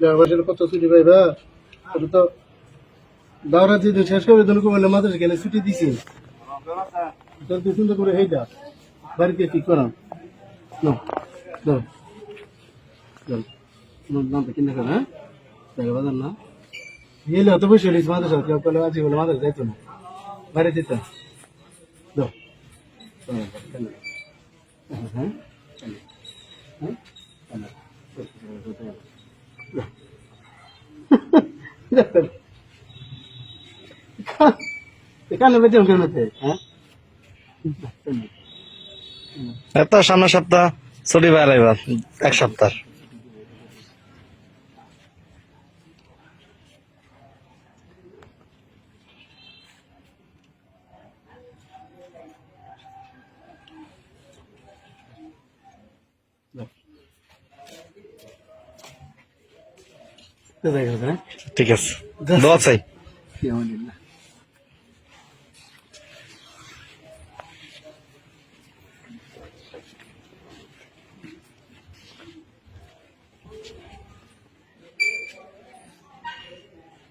মাসের কত ছুটি পাইবা ওটা তো দাওরা দিয়ে শেষ করে দিন কমালে মাদ্রাসা গেলে ছুটি দিছি তোর তুই সুন্দর করে হেইটা বাড়িতে ঠিক করাম না দাও চল তোমার দামটা কিনে খাবে হ্যাঁ টাকা বাজার না গেলে অত বসে রয়েছে মাদ্রাসা কেউ বলে আজকে বলে মাদ্রাসা যাইতো না বাইরে যেতাম দাও হ্যাঁ হ্যাঁ হ্যাঁ কানে বেঁচে কেন এত সামনের সপ্তাহ ছুটি বেড়াইবা এক সপ্তাহ। তো ঠিক আছে। দোয়া চাই। হ্যাঁ